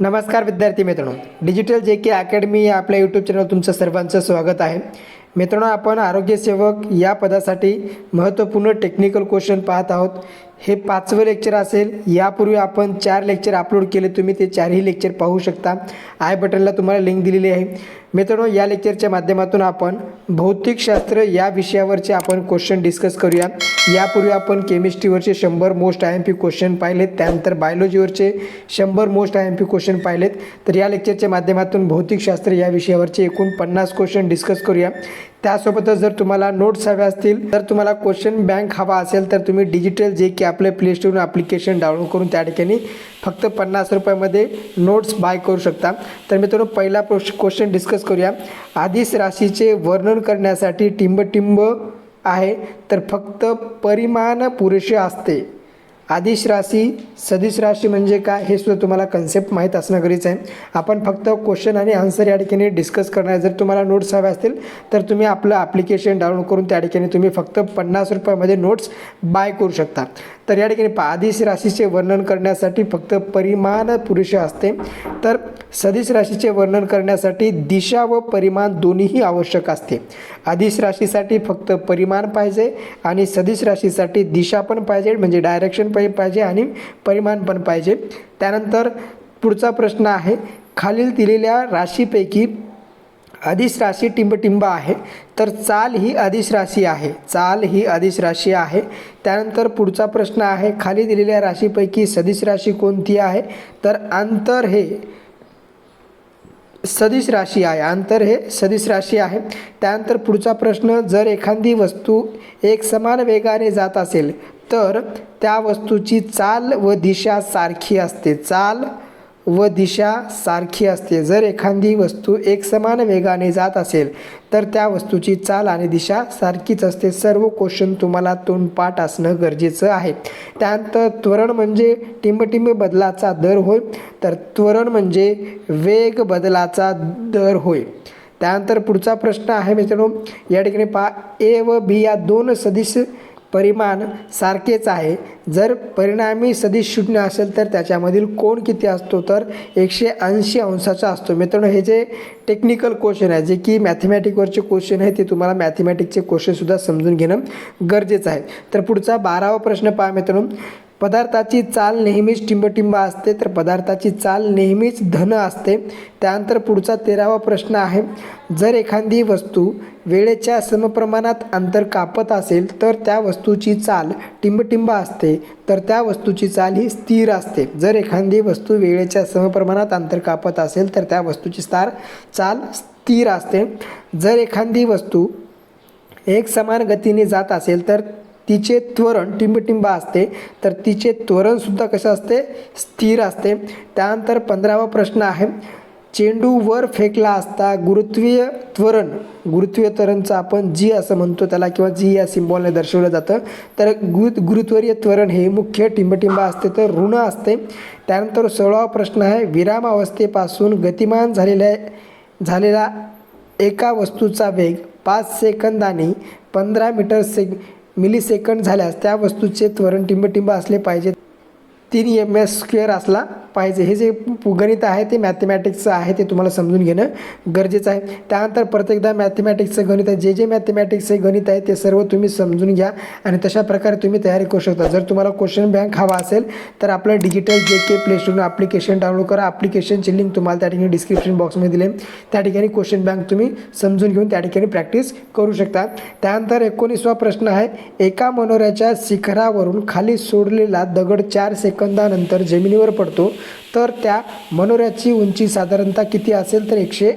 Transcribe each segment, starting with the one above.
नमस्कार विद्यार्थी मित्रांनो. डिजिटल जे के अकॅडमी या आपल्या यूट्यूब चॅनल तुमचं सर्वांचं स्वागत आहे. मित्रांनो आपण आरोग्यसेवक या पदासाठी महत्त्वपूर्ण टेक्निकल क्वेश्चन पाहत आहोत. हे पाचवं लेक्चर असेल. यापूर्वी आपण चार लेक्चर अपलोड केले. तुम्ही ते चारही लेक्चर पाहू शकता. आय बटनला तुम्हाला लिंक दिलेली आहे. मित्रांनो या लेक्चरच्या माध्यमातून आपण भौतिकशास्त्र या विषयावरचे आपण क्वेश्चन डिस्कस करूया. यापूर्वी आपण केमिस्ट्रीवरचे शंभर most I M P question पाहिलेत. त्यानंतर बायोलॉजीवरचे शंभर most I M P question पाहिलेत. तर या लेक्चरच्या माध्यमातून भौतिकशास्त्र या विषयावरचे एकूण पन्नास क्वेश्चन डिस्कस करूया. त्यासोबतच जर तुम्हाला नोट्स हव्या असतील तर तुम्हाला क्वेश्चन बँक हवा असेल तर तुम्ही डिजिटल जे की आपले प्ले स्टोरून ॲप्लिकेशन डाउनलोड करून त्या ठिकाणी फक्त पन्नास रुपयामध्ये नोट्स बाय करू शकता. तर मित्रांनो पहिला क्वेश्चन डिस्कस करूया. आधीच राशीचे वर्णन करण्यासाठी टिंबटिंब आहे तर फक्त परिमाण पुरेसे असते. आदिश राशी सदिश राशी म्हणजे काय? हे सुद्धा तुम्हाला कन्सेप्ट माहीत असणं गरजेचं आहे. आपण फक्त क्वेश्चन आणि आन्सर या ठिकाणी डिस्कस करणार. आहे. जर तुम्हाला नोट्स हवे असतील तर तुम्ही आपलं ॲप्लिकेशन डाउनलोड करून त्या ठिकाणी तुम्ही फक्त पन्नास रुपयामध्ये नोट्स बाय करू शकता. तर या ठिकाणी पहा आदिश राशीचे वर्णन करण्यासाठी फक्त परिमाण पुरुष असते. तर सदिश राशीचे वर्णन करण्यासाठी दिशा व परिमाण दोन्हीही आवश्यक असते. आदिश राशीसाठी फक्त परिमाण पाहिजे आणि सदिश राशीसाठी दिशा पण पाहिजे म्हणजे डायरेक्शन पण पाहिजे आणि परिमाण पण पाहिजे. त्यानंतर पुढचा प्रश्न आहे खालील दिलेल्या राशीपैकी अधिश राशी टिंबटिंब आहे. तर चाल ही अधिश राशी आहे. चाल ही अधिश राशी आहे. त्यानंतर पुढचा प्रश्न आहे खाली दिलेल्या राशीपैकी सदिश राशी कोणती आहे? तर अंतर हे सदिश राशी आहे. अंतर हे सदिश राशी आहे. त्यानंतर पुढचा प्रश्न जर एखादी वस्तू एक समान वेगाने जात असेल तर त्या वस्तूची चाल व दिशा सारखी असते. चाल व दिशा सारखी असते. जर एखादी वस्तू एकसमान वेगाने जात असेल तर त्या वस्तूची चाल आणि दिशा सारखीच असते. सर्व क्वेश्चन तुम्हाला तोंडपाठ असणं गरजेचं आहे. त्यानंतर त्वरण म्हणजे टिंबटिंब बदलाचा दर होय तर त्वरण म्हणजे वेग बदलाचा दर होय. त्यानंतर पुढचा प्रश्न आहे मित्रांनो. या ठिकाणी पहा. ए व बी या दोन सदिश परिमाण सारखेच आहे. जर परिणामी सदिश शून्य असेल तर त्याच्यामधील कोण किती असतो? तर एकशे ऐंशी अंशाचा असतो. मित्रांनो हे जे टेक्निकल क्वेश्चन आहे जे की मॅथमॅटिकवरचे क्वेश्चन आहे ते तुम्हाला मॅथमॅटिकचे क्वेश्चनसुद्धा समजून घेणं गरजेचं आहे. तर पुढचा बारावा प्रश्न पहा मित्रांनो. पदार्थाची चाल नेहमीच टिंबटिंब असते तर पदार्थाची चाल नेहमीच धन असते. त्यानंतर पुढचा तेरावा प्रश्न आहे जर एखादी वस्तू वेळेच्या समप्रमाणात अंतर कापत असेल तर त्या वस्तूची चाल टिंबटिंब असते तर त्या वस्तूची चाल ही स्थिर असते. जर एखादी वस्तू वेळेच्या समप्रमाणात अंतर कापत असेल तर त्या वस्तूची स्तार चाल स्थिर असते. जर एखादी वस्तू एक समान गतीने जात असेल तर तिचे त्वरण टिंबटिंब असते तर तिचे त्वरणसुद्धा कसं असते? स्थिर असते. त्यानंतर पंधरावा प्रश्न आहे. चेंडू वर फेकला असता गुरुत्वीय त्वरण गुरुत्वीय त्वरणचं आपण जी असं म्हणतो त्याला किंवा जी या सिम्बॉलने दर्शवलं जातं. तर गुरु गुरुत्वरीय त्वरण हे मुख्य टिंबटिंब असते तर ऋण असते. त्यानंतर सोळावा प्रश्न आहे. विरामावस्थेपासून गतिमान झालेल्या झालेला एका वस्तूचा वेग पाच सेकंदांनी पंधरा मीटर से मिली झाल्यास त्या वस्तूचे त्वरण टिंबटिंब असले पाहिजे तीन एम एस स्क्वेअर असला पाहिजे. हे जे गणित आहे ते मॅथमॅटिक्सचं आहे ते तुम्हाला समजून घेणं गरजेचं आहे. त्यानंतर प्रत्येकदा मॅथमॅटिक्सचं गणित आहे. जे जे मॅथमॅटिक्सचे गणित आहे ते सर्व तुम्ही समजून घ्या आणि तशा प्रकारे तुम्ही तयारी करू शकता. जर तुम्हाला क्वेश्चन बँक हवा असेल तर आपलं डिजिटल जे के प्ले स्टोरनं ॲप्लिकेशन डाउनलोड करा. ॲप्लिकेशनची लिंक तुम्हाला त्या ठिकाणी डिस्क्रिप्शन बॉक्समध्ये दिले त्या ठिकाणी क्वेश्चन बँक तुम्ही समजून घेऊन त्या ठिकाणी प्रॅक्टिस करू शकता. त्यानंतर एकोणीसवा प्रश्न आहे. एका मनोऱ्याच्या शिखरावरून खाली सोडलेला दगड चार सेकंदानंतर जमिनीवर पडतो. तर त्या मनोऱ्याची उंची साधारणतः किती असेल तर एकशे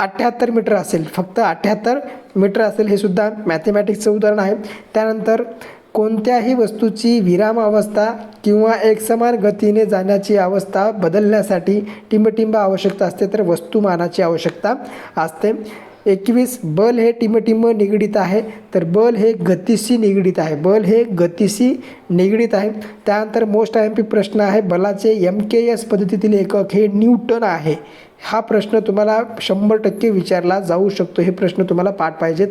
अठ्ठ्याहत्तर मीटर असेल. फक्त अठ्ठ्याहत्तर मीटर असेल हे सुद्धा मॅथमॅटिक्सचं उदाहरण आहे. त्यानंतर कोणत्याही वस्तूची विराम अवस्था किंवा एकसमान गतीने जाण्याची अवस्था बदलण्यासाठी टिंबटिंब आवश्यकता असते. तर वस्तुमानाची आवश्यकता असते. एकवीस बल हे टिमटिम निगडीत आहे. तर बल हे गतीशी निगडीत आहे. बल हे गतीशी निगडीत आहे. त्यानंतर मोस्ट आय एम पी प्रश्न आहे. बलाचे एम के एस पद्धतीतील एकक हे न्यूटन आहे. हा प्रश्न तुम्हाला शंभर टक्के विचारला जाऊ शकतो. हे प्रश्न तुम्हाला पाठ पाहिजेत.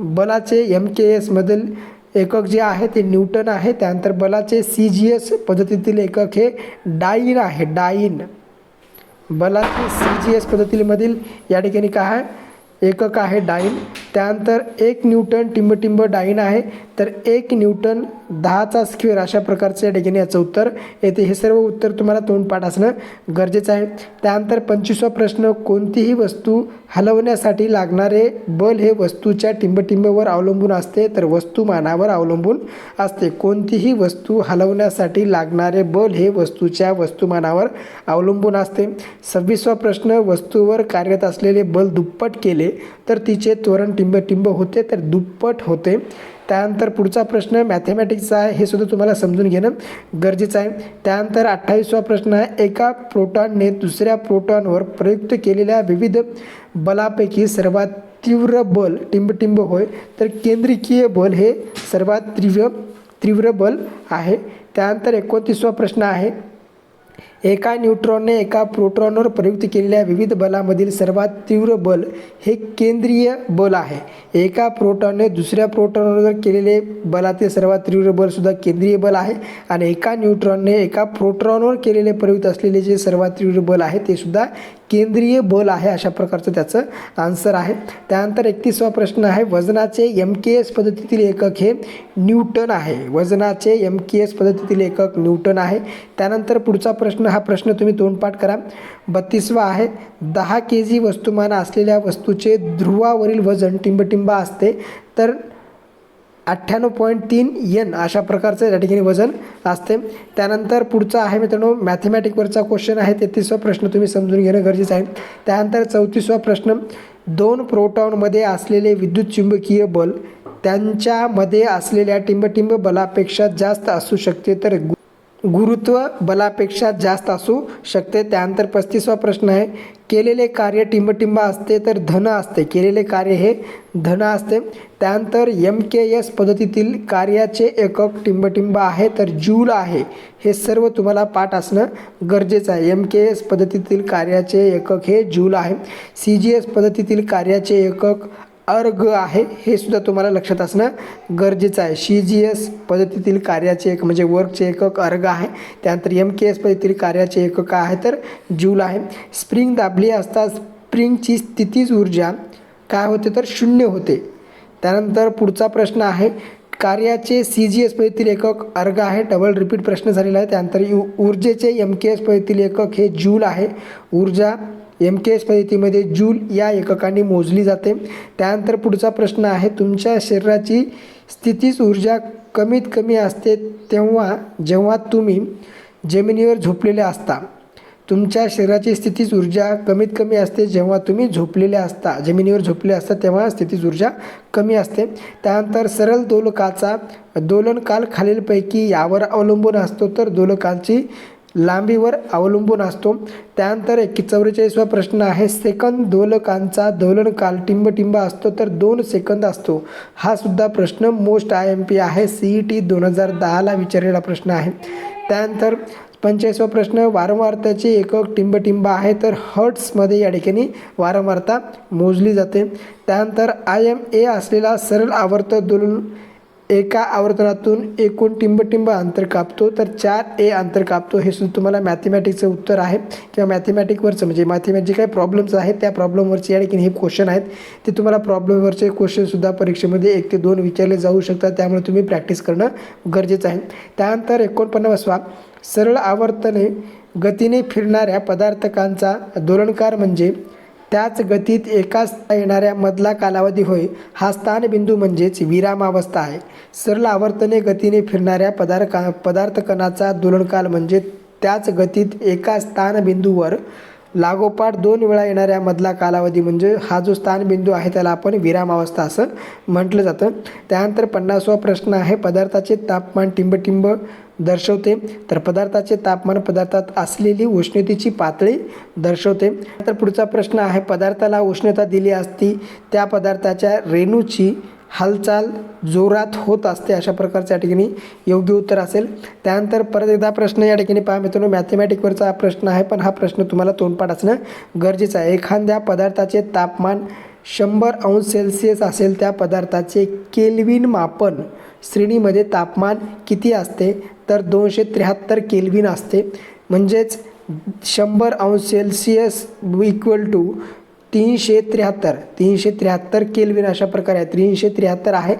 बलाचे एम के एसमधील एकक जे आहे ते न्यूटन आहे. त्यानंतर बलाचे सी जी एस पद्धतीतील एकक हे डाईन आहे. डाईन. बलाचे सी जी एस पद्धतीमधील या ठिकाणी काय आहे? एकक आहे डाईन त्यानंतर एक न्यूटन टिंबटिंब डाईन आहे. तर एक न्यूटन दहाचा स्क्वेअर अशा प्रकारचं या ठिकाणी याचं उत्तर. येते हे सर्व उत्तर तुम्हाला तोंडपाठ असणं गरजेचं आहे. त्यानंतर पंचवीसवा प्रश्न कोणतीही वस्तू हलवण्यासाठी लागणारे बल हे वस्तूच्या टिंबटिंबवर अवलंबून असते तर वस्तुमानावर अवलंबून असते. कोणतीही वस्तू हलवण्यासाठी लागणारे बल हे वस्तूच्या वस्तुमानावर अवलंबून असते. सव्वीसवा प्रश्न वस्तूवर कार्यरत असलेले बल दुप्पट केले तर तिचे त्वरण टिंबटिंब होते तर दुप्पट होते. त्यानंतर पुढचा प्रश्न मॅथमॅटिक्सचा आहे. हे सुद्धा तुम्हाला समजून घेणं गरजेचं आहे. त्यानंतर अठ्ठावीसवा प्रश्न आहे. एका प्रोटॉनने दुसऱ्या प्रोटॉनवर प्रयुक्त केलेल्या विविध बलापैकी सर्वात तीव्र बल टिंबटिंब होय तर केंद्रिकीय बल हे सर्वात तीव्र तीव्र बल आहे. त्यानंतर एकोणतीसवा प्रश्न आहे. एका न्यूट्रॉनने एका प्रोट्रॉनवर प्रयुक्त केलेल्या विविध बलामधील सर्वात तीव्र बल हे केंद्रीय बल आहे. एका प्रोटॉनने दुसऱ्या प्रोटॉनवर केलेले बलातील सर्वात तीव्र बलसुद्धा केंद्रीय बल आहे आणि एका न्यूट्रॉनने एका प्रोट्रॉनवर केलेले प्रयुक्त असलेले जे सर्वात तीव्र बल आहे ते सुद्धा केंद्रीय बल आहे अशा प्रकारचं त्याचं आन्सर आहे. त्यानंतर एकतीसवा प्रश्न आहे वजनाचे एम के एस पद्धतीतील एकक हे न्यूटन आहे. वजनाचे एम के एस पद्धतीतील एकक न्यूटन आहे. त्यानंतर पुढचा प्रश्न हा प्रश्न तुम्ही तोंडपाठ करा. बत्तीसवा आहे दहा के जी वस्तुमान असलेल्या वस्तूचे ध्रुवावरील वजन टिंबटिंबा असते तर अठ्ठ्याण्णव पॉईंट तीन यन अशा प्रकारचं या ठिकाणी वजन असते. त्यानंतर पुढचा आहे मित्रांनो मॅथमॅटिकवरचा क्वेश्चन आहे तेहतीसवा प्रश्न तुम्ही समजून घेणं गरजेचं आहे. त्यानंतर चौतीसवा प्रश्न दोन प्रोटॉनमध्ये असलेले विद्युत चुंबकीय बल त्यांच्यामध्ये असलेल्या टिंबटिंब बलापेक्षा जास्त असू शकते तर गु- गुरुत्व बलापेक्षा जास्त असू शकते. त्यानंतर पस्तीसवा प्रश्न आहे केलेले कार्य टिंबटिंब असते तर धन असते. केलेले कार्य हे धन असते. त्यानंतर एम के एस पद्धतीतील कार्याचे एकक टिंबटिंब आहे तर जूल आहे. हे सर्व तुम्हाला पाठ असणं गरजेचं आहे. एम के एस पद्धतीतील कार्याचे एकक हे जूल आहे. सी जी एस पद्धतीतील कार्याचे एकक अर्ग आहे हे सुद्धा तुम्हाला लक्षात असणं गरजेचं आहे. सी जी एस पद्धतीतील कार्याचे एक म्हणजे वर्कचे एकक अर्ग आहे. त्यानंतर एम के एस पद्धतीतील कार्याचे एकक आहे तर जूल आहे. स्प्रिंग दाबली असता स्प्रिंगची स्थितीज ऊर्जा काय होते तर शून्य होते. त्यानंतर पुढचा प्रश्न आहे कार्याचे सी जी एस पद्धतीतील एकक अर्ग आहे. डबल रिपीट प्रश्न झालेला आहे. त्यानंतर यू ऊर्जेचे एम के एस पद्धतीतील एकक हे जूल आहे. ऊर्जा एम के एस पद्धतीमध्ये जूल या एककांनी मोजली जाते. त्यानंतर पुढचा प्रश्न आहे तुमच्या शरीराची स्थितीच ऊर्जा कमीत कमी असते तेव्हा जेव्हा तुम्ही जमिनीवर झोपलेले असता. तुमच्या शरीराची स्थितीच ऊर्जा कमीत कमी असते जेव्हा तुम्ही झोपलेले असता. जमिनीवर झोपले असता तेव्हा स्थितीच ऊर्जा कमी असते. त्यानंतर सरळ दोलकाचा दोलनकाल खालीलपैकी यावर अवलंबून असतो. तर दोलकालची लांबीवर अवलंबून असतो. त्यानंतर एक चौवेचाळीसवा प्रश्न आहे सेकंद दोलकांचा दोलनकाल टिंबटिंब असतो तर दोन सेकंद असतो? हा सुद्धा प्रश्न मोस्ट आय एम पी आहे सी ई टी दोन हजार दहाला विचारलेला प्रश्न आहे. त्यानंतर पंचेचाळीसवा प्रश्न वारंवारताचे एकक टिंबटिंब आहे तर हर्ट्समध्ये या ठिकाणी वारंवारता मोजली जाते. त्यानंतर आय एम ए असलेला सरळ आवर्त दोलन एका आवर्तनातून एकूण टिंबटिंब अंतर कापतो. तर चार ए अंतर कापतो. हे सुद्धा तुम्हाला मॅथमॅटिक्सचं उत्तर आहे. किंवा मॅथमॅटिकवरचं म्हणजे मॅथमॅटिक जे काही प्रॉब्लेम्स आहेत त्या प्रॉब्लेमवरचे या ठिकाणी हे क्वेश्चन आहेत. ते तुम्हाला प्रॉब्लेमवरचे क्वेश्चनसुद्धा परीक्षेमध्ये एक ते दोन विचारले जाऊ शकतात. त्यामुळे तुम्ही प्रॅक्टिस करणं गरजेचं आहे. त्यानंतर एकोणपन्नासवा सरळ आवर्तने गतीने फिरणाऱ्या पदार्थकांचा दोलनकार म्हणजे त्याच गतीत एकाच येणाऱ्या मधला कालावधी होय. हा स्थानबिंदू म्हणजेच विरामावस्था आहे. सरळ आवर्तने गतीने फिरणाऱ्या पदार्थ पदार्थकणाचा दोलनकाल म्हणजे त्याच गतीत एका स्थानबिंदूवर लागोपाठ दोन वेळा येणाऱ्या मधला कालावधी म्हणजे हा जो स्थानबिंदू आहे त्याला आपण विरामावस्था असं म्हटलं जातं. त्यानंतर पन्नासवा प्रश्न आहे पदार्थाचे तापमान टिंबटिंब दर्शवते. तर पदार्थाचे तापमान पदार्थात असलेली उष्णतेची पातळी दर्शवते. तर पुढचा प्रश्न आहे पदार्थाला उष्णता दिली असती त्या पदार्थाच्या रेणूची हालचाल जोरात होत असते अशा प्रकारच्या या ठिकाणी योग्य उत्तर असेल. त्यानंतर परत एकदा प्रश्न या ठिकाणी पहा मित्रांनो. मॅथमॅटिकवरचा हा प्रश्न आहे पण हा प्रश्न तुम्हाला तोंडपाठ असणं गरजेचं आहे. एखाद्या पदार्थाचे तापमान शंभर अंश सेल्सिअस असेल त्या पदार्थाचे केल्विन मापन श्रेणीमध्ये तापमान किती असते? तर दोनशे त्र्याहत्तर केल्विन असते. म्हणजेच शंभर अंश सेल्सिअस इक्वल टू तीनशे त्र्याहत्तर. तीनशे त्र्याहत्तर केल्विन अशा प्रकारे आहे. तीनशे त्र्याहत्तर आहे.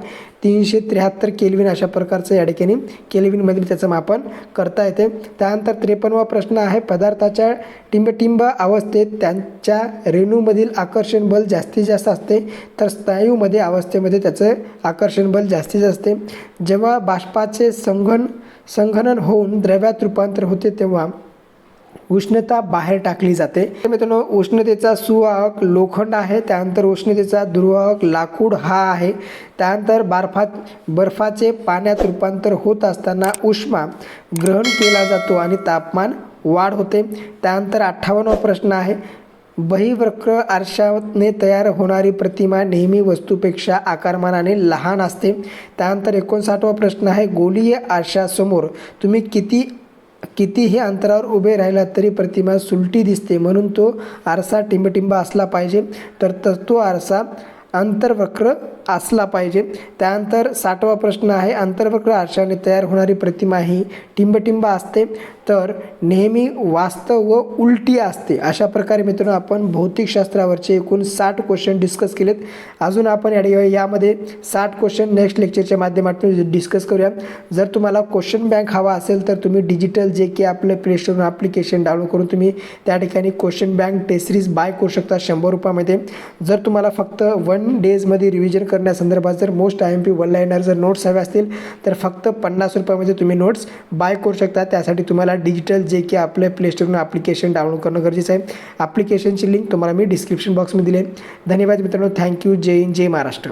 तीनशे त्र्याहत्तर केल्विन अशा प्रकारचं या ठिकाणी केल्विनमधील त्याचं मापन करता येते. त्यानंतर त्रेपन्नवा प्रश्न आहे. पदार्थाच्या टिंबटिंब अवस्थेत त्यांच्या रेणूमधील आकर्षण बल जास्तीत जास्त असते. तर स्नायूमध्ये अवस्थेमध्ये त्याचं आकर्षण बल जास्तीत जास्त असते. जेव्हा बाष्पाचे संघन संघनन होऊन द्रव्यात रूपांतर होते तेव्हा उष्णता बाहेर टाकली जाते. मित्रांनो उष्णतेचा सुवाहक लोखंड आहे त्यानंतर उष्णतेचा दुर्वाहक लाकूड हा आहे. त्यानंतर बर्फात बर्फाचे पाण्यात रूपांतर होत असताना उष्मा ग्रहण केला जातो आणि तापमान वाढ होते. त्यानंतर अठ्ठावन्नवा प्रश्न आहे बहिवक्र आरशाने तयार होणारी प्रतिमा नेहमी वस्तूपेक्षा आकारमानाने लहान असते. त्यानंतर एकोणसाठवा प्रश्न आहे गोलीय आरशासमोर तुम्ही किती कितीही अंतरावर उभे राहिला तरी प्रतिमा सुलटी दिसते. म्हणून तो आरसा टिंबटिंब असला पाहिजे. तर त- तो आरसा अंतर्वक्र असला पाहिजे. त्यानंतर साठवा प्रश्न आहे अंतर्वक्र आरशाने तयार होणारी प्रतिमा ही टिंबटिंब असते तर नेहमी वास्तव व उलटी असते. अशा प्रकारे मित्रांनो आपण भौतिकशास्त्रावरचे एकूण साठ क्वेश्चन डिस्कस केलेत. अजून आपण या यामध्ये साठ क्वेश्चन नेक्स्ट लेक्चरच्या माध्यमातून डिस्कस करूया. जर तुम्हाला क्वेश्चन बँक हवा असेल तर तुम्ही डिजिटल जे की आपलं प्ले ॲप्लिकेशन डाउनलोड करून तुम्ही त्या ठिकाणी क्वेश्चन बँक टेसरीज बाय करू शकता शंभर रुपयामध्ये. जर तुम्हाला फक्त वन डेजमध्ये रिव्हिजन कर करण्यासंदर्भात जर most I M P one liner जर नोट्स हवे असतील तर फक्त पन्नास रुपयामध्ये तुम्ही नोट्स बाय करू शकता. त्यासाठी तुम्हाला डिजिटल जे की आपलं प्ले ॲप्लिकेशन डाउनलोड करणं गरजेचं आहे. ॲप्लिकेशनची लिंक तुम्हाला मी डिस्क्रिप्शन बॉक्समध्ये दिली धन्यवाद मित्रांनो. थँक्यू जय हिंद जय महाराष्ट्र.